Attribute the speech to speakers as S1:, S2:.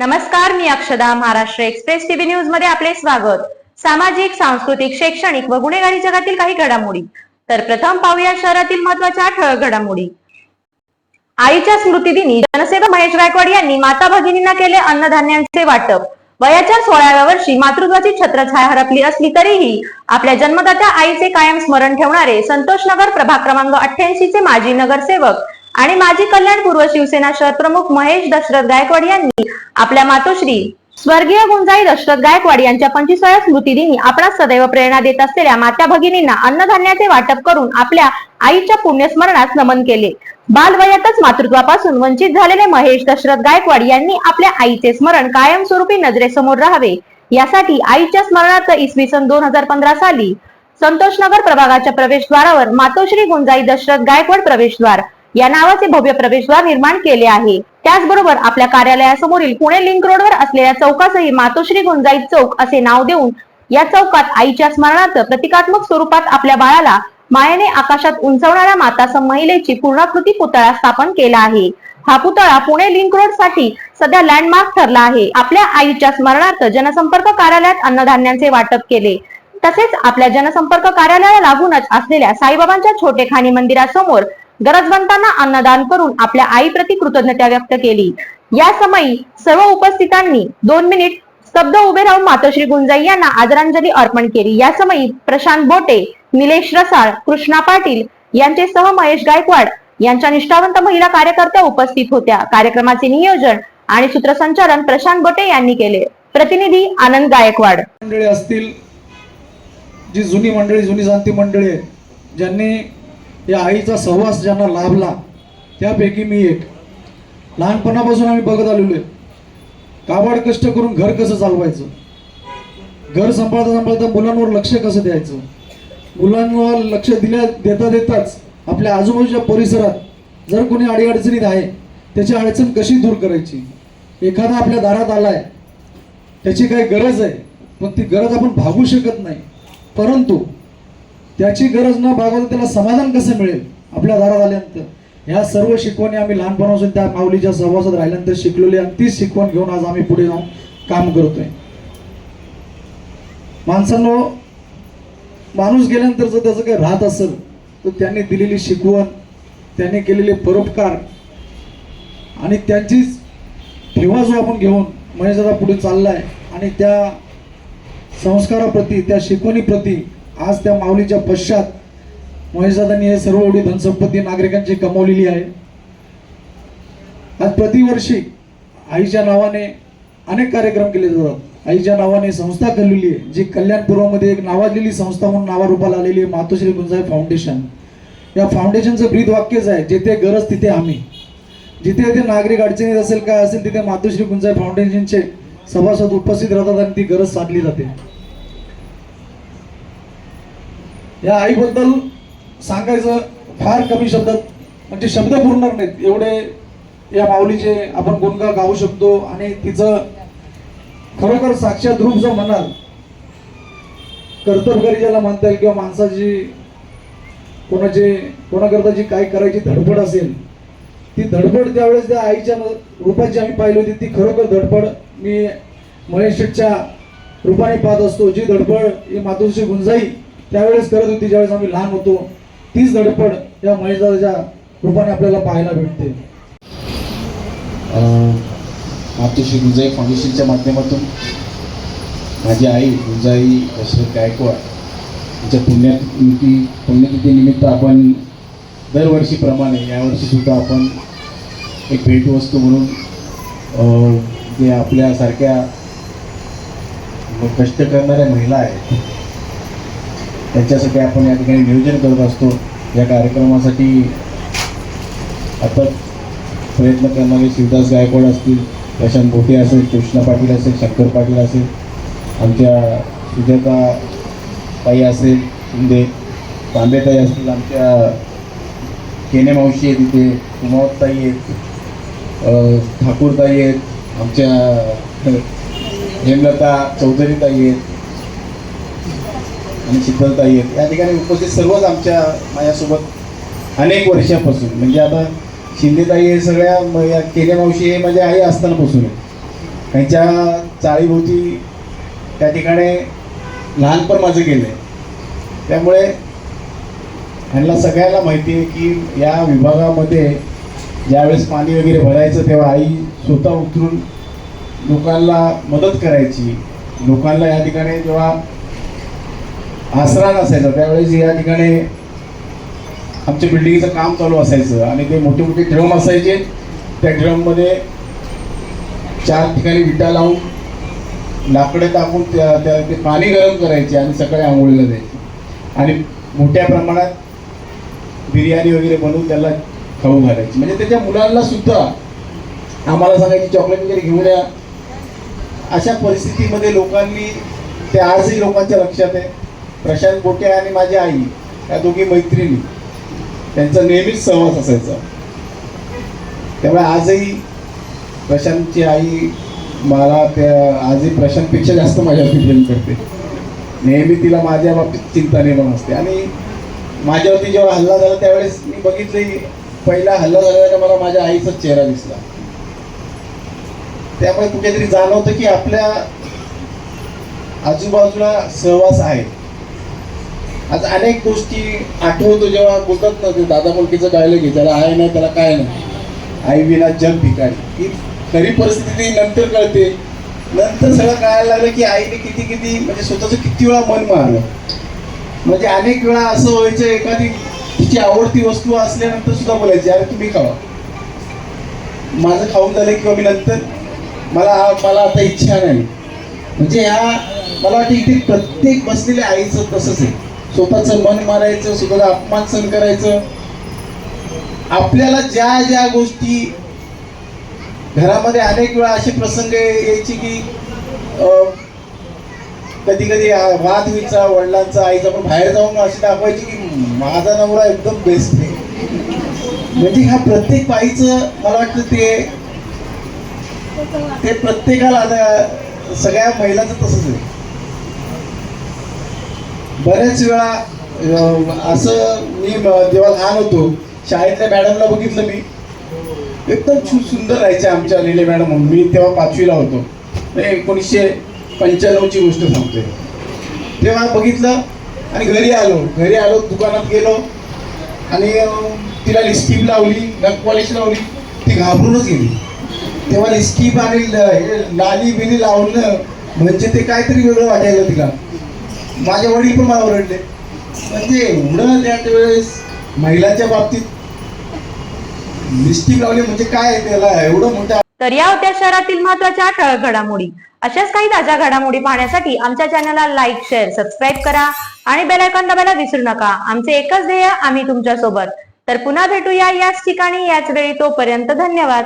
S1: नमस्कार मी अक्षदा Maharashtra express TV न्यूजमध्ये आपले स्वागत. सामाजिक सांस्कृतिक शैक्षणिक व गुन्हेगारी जगातील काही घडामोडी. तर प्रथम पाहूया शहरातील महत्त्वाच्या ठळक घडामोडी. आईच्या स्मृतिदिनी जनसेवक महेश गायकवाड यांनी माता भगिनींना केले अन्नधान्यांचे वाटप. वयाच्या सोळाव्या वर्षी मातृत्वाची छत्रछाया हरपली असली तरीही आपल्या जन्मदात्या आईचे कायम स्मरण ठेवणारे संतोषनगर प्रभाग क्रमांक अठ्ठ्याऐंशी चे माजी नगरसेवक आणि माजी कल्याण पूर्व शिवसेना शहर प्रमुख महेश दशरथ गायकवाड यांनी आपल्या मातोश्री स्वर्गीय गुंजाई दशरथ गायकवाड यांच्या पंचवीसाव्या स्मृतिदिनी आपण सदैव प्रेरणा देत असलेल्या मात्या भगिनींना अन्नधान्याचे वाटप करून आपल्या आईच्या पुण्यस्मरणास नमन केले. बालवयातच मातृत्वापासून वंचित झालेले महेश दशरथ गायकवाड यांनी आपल्या आईचे स्मरण कायमस्वरूपी नजरेसमोर राहावे. यासाठी आईच्या स्मरणार्थ इसवी सन दोन हजार पंधरा साली संतोषनगर प्रभागाच्या प्रवेशद्वारावर मातोश्री गुंजाई दशरथ गायकवाड प्रवेशद्वार या नावाचे भव्य प्रवेशद्वार निर्माण केले आहे. त्याचबरोबर आपल्या कार्यालयासमोरील पुणे लिंक रोडवर असलेल्या चौकासही मातोश्री गुंजाई चौक असे नाव देऊन या चौकात आईच्या स्मरणार्थ प्रतिकात्मक स्वरूपात आपल्या बाळाला मायेने आकाशात उंचवणाऱ्या माता महिलेची पूर्णाकृती पुतळा स्थापन केला आहे. हा पुतळा पुणे लिंक रोडसाठी सध्या लँडमार्क ठरला आहे. आपल्या आईच्या स्मरणार्थ जनसंपर्क कार्यालयात अन्नधान्यांचे वाटप केले. तसेच आपल्या जनसंपर्क कार्यालयाला लागूनच असलेल्या साईबाबांच्या छोटेखानी मंदिरासमोर गरजवंतांना अन्नदान करून आपल्या आईप्रती कृतज्ञता व्यक्त केली. या समयी सर्व उपस्थितांनी दोन मिनिट स्तब्ध उभे राहून मातोश्री गुंजाई यांना आदरांजली अर्पण केली. या समयी प्रशांत बोटे निलेश रसाळ कृष्णा पाटील यांचे सह महेश गायकवाड यांच्या निष्ठावंत महिला कार्यकर्त्या उपस्थित होत्या. कार्यक्रमाचे नियोजन आणि सूत्रसंचालन प्रशांत बोटे यांनी केले. प्रतिनिधी आनंद गायकवाड.
S2: मंडळी असतील जी जुनी मंडळी जुनी जाणती मंडळी ज्यांनी या आईचा सहवास ज्यांना लाभला त्यापैकी मी एक. लहानपणापासून आम्ही बघत आलेलो आहे. काबाड कष्ट करून घर कसं चालवायचं? घर सांभाळता सांभाळता मुलांवर लक्ष कसं द्यायचं? मुलांवर लक्ष दिल्या देता देताच आपल्या आजूबाजूच्या परिसरात जर कोणी अडीअडचणीत आहे त्याची अडचण कशी दूर करायची? एखादा आपल्या दारात आलाय त्याची काही गरज आहे पण ती गरज आपण भागू शकत नाही. परंतु त्याची गरज न भागवता त्याला समाधान कसं मिळेल? आपल्या दारात आल्यानंतर. ह्या सर्व शिकवणी आम्ही लहानपणापासून त्या माऊलीच्या सहवासात राहिल्यानंतर शिकलेली आणि तीच शिकवण घेऊन आज आम्ही पुढे जाऊन काम करतोय. माणसांनो माणूस गेल्यानंतर जर त्याचं काही राहत असेल तर त्यांनी दिलेली शिकवण त्यांनी केलेले परोपकार आणि त्यांचीच ठेवा जो आपण घेऊन महेशदादा पुढे चाललाय आणि त्या संस्काराप्रती त्या शिकवणीप्रती आज त्या माऊलीच्या पश्चात महेशदादांनी हे सर्व एवढी धनसंपत्ती नागरिकांची कमवलेली आहे. आज प्रतिवर्षी आईच्या नावाने अनेक कार्यक्रम केले जातात. आईच्या नावाने संस्था केलेली आहे जी कल्याणपूर्वामध्ये एक नावाजलेली संस्था म्हणून नावारूपाला आलेली आहे मातोश्री गुंजाई फाउंडेशन. या फाउंडेशनचं ब्रीद वाक्यच आहे जिथे गरज तिथे आम्ही. जिथे जिथे नागरिक अडचणीत असेल काय असेल तिथे मातोश्री गुंजाई फाउंडेशनचे सभासद उपस्थित राहतात आणि ती गरज साधली जाते. या आईबद्दल सांगायचं फार कमी शब्दात म्हणजे शब्द पुरणार नाहीत. एवढे या माऊलीचे आपण गुणगा गाऊ शकतो आणि तिचं खरोखर साक्षात रूप जर म्हणाल कर्तबगारी ज्याला म्हणता येईल किंवा माणसाची कोणाचे कोणाकरता जी काय करायची धडपड असेल ती धडपड त्यावेळेस त्या आईच्या रूपाची आम्ही पाहिली होती. ती खरोखर धडपड मी महेश शेठच्या रूपाने पाहत असतो. जी धडपड ही मातोश्री गुंजाई त्यावेळेस करत होती ज्यावेळेस आम्ही लहान होतो तीच धडपड या महेशदाच्या रूपाने आपल्याला पाहायला भेटते.
S3: मातोश्री गुंजाई फाउंडेशनच्या माध्यमातून माझी आई गुंजाई दशरथ गायकवाड यांच्या पुण्यतिथी पुण्यतिथीनिमित्त आपण दरवर्षीप्रमाणे यावर्षीसुद्धा आपण एक भेटवस्तू म्हणून जे आपल्यासारख्या कष्ट करणाऱ्या महिला आहेत त्याच्यासाठी आपण या ठिकाणी नियोजन करत असतो. या कार्यक्रमासाठी आता प्रयत्न करणारे शिवदास गायकवाड असतील प्रशांत बोटे असेल कृष्णा पाटील असेल शंकर पाटील असेल आमच्या सुजाता ताई असेल शिंदे तांबेताई असतील आमच्या केने मावशी आहे तिथे कुमावताई आहेत ठाकूरताई आहेत आमच्या हेमलता चौधरीताई आहेत आणि शीतलताई आहेत या ठिकाणी उपस्थित सर्वच आमच्या माझ्यासोबत अनेक वर्षापासून. म्हणजे आता शिंदेताई हे सगळ्या म- या केले मावशी हे माझ्या आई असतानापासून आहे. त्यांच्या चाळीभोवती त्या ठिकाणी लहानपण माझं गेलं आहे. त्यामुळे ह्यांना सगळ्यांना माहिती आहे की या विभागामध्ये ज्यावेळेस पाणी वगैरे भरायचं तेव्हा आई स्वतः उतरून लोकांना मदत करायची. लोकांना या ठिकाणी जेव्हा आसरा नसायचा त्यावेळेस या ठिकाणी आमच्या बिल्डिंगचं काम चालू असायचं आणि ते मोठे मोठे ड्रम असायचे. त्या ड्रममध्ये चार ठिकाणी विटा लावून लाकडे टाकून त्या त्या- ते पाणी गरम करायचे आणि सकाळी आंघोळीला द्यायचे आणि मोठ्या प्रमाणात बिर्याणी वगैरे बनवून त्याला खाऊ घालायची. म्हणजे त्याच्या मुलांना सुद्धा आम्हाला सांगायची चॉकलेट वगैरे घेऊन द्या अशा परिस्थितीमध्ये लोकांनी ते आजही लोकांच्या लक्षात आहे. प्रशांत गोटे आणि माझी आई या दोघी मैत्रिणी. त्यांचा नेहमीच सहवास असायचा. त्यामुळे आजही प्रशांतची आई मला त्या आजही प्रशांतपेक्षा जास्त माझ्यावरती प्रेम करते. नेहमी तिला माझ्या बाबतीत चिंता निर्माण असते. आणि माझ्यावरती जेव्हा हल्ला झाला त्यावेळेस मी बघितले पहिला हल्ला झालेला मला माझ्या आईचा चेहरा दिसला. त्यामुळे कुठेतरी जाणवतं की आपल्या आजूबाजूला सहवास आहे. आज अनेक गोष्टी आठवतो जेव्हा बोलतात ना ते दादा मुलकीचं डायलॉग आहे त्याला आहे नाही त्याला काय नाही. आई विना जग भिकारी. ही खरी परिस्थिती नंतर कळते. नंतर सगळं कळायला लागलं की आईने किती किती म्हणजे स्वतःचं किती वेळा मन मारलं. म्हणजे अनेक वेळा असं व्हायचं एखादी तिची आवडती वस्तू असल्यानंतर सुद्धा बोलायची अरे तुम्ही खावा. माझं खाऊन झालं किंवा मी नंतर मला हा मला आता इच्छा नाही. म्हणजे ह्या मला वाटतं इथे प्रत्येक बसलेल्या आईचं तसंच आहे. स्वतःचं मन मारायचं स्वतःला अपमान सहन करायचं. आपल्याला ज्या ज्या गोष्टी घरामध्ये अनेक वेळा असे प्रसंग यायचे की कधी कधी वाद व्हायचा वडिलांचा आईचा पण बाहेर जाऊन अशी दाखवायची की माझा नवरा एकदम बेस्ट आहे. म्हणजे ह्या प्रत्येक बाईचं मला वाटतं ते ते प्रत्येकाला सगळ्या महिलांचं तसंच आहे. बऱ्याच वेळा असं मी जेव्हा लहान होतो शाळेतल्या मॅडमला बघितलं मी. एकदम खूप सुंदर राहायचे आमच्या लिले मॅडम म्हणून. मी तेव्हा पाचवीला होतो. एकोणीसशे पंच्याण्णवची गोष्ट सांगतोय. तेव्हा बघितलं आणि घरी आलो. घरी आलो दुकानात गेलो आणि तिला लिस्टीप लावली नख पॉलिश लावली. ती घाबरूनच गेली. तेव्हा लिस्टीप आणि हे लाली बिली लावलं म्हणजे ते काहीतरी वेगळं वाटायला तिला. माझे वडील पण मला ओरडले. म्हणजे एवढं त्या वेळेस महिलांच्या बाबतीत लिस्टिक लावली म्हणजे काय त्याला एवढं मोठ्या
S1: तर या होत्या शहरातील महत्त्वाच्या ठळक घडामोडी अशाच काही ताज्या घडामोडी पाहण्यासाठी आमच्या चॅनलला लाईक शेअर सबस्क्राईब करा आणि बेल आयकॉन दाबायला विसरू नका. आमचे एकच ध्येय आम्ही तुमच्यासोबत तर पुन्हा भेटूया याच ठिकाणी याच वेळी तोपर्यंत धन्यवाद.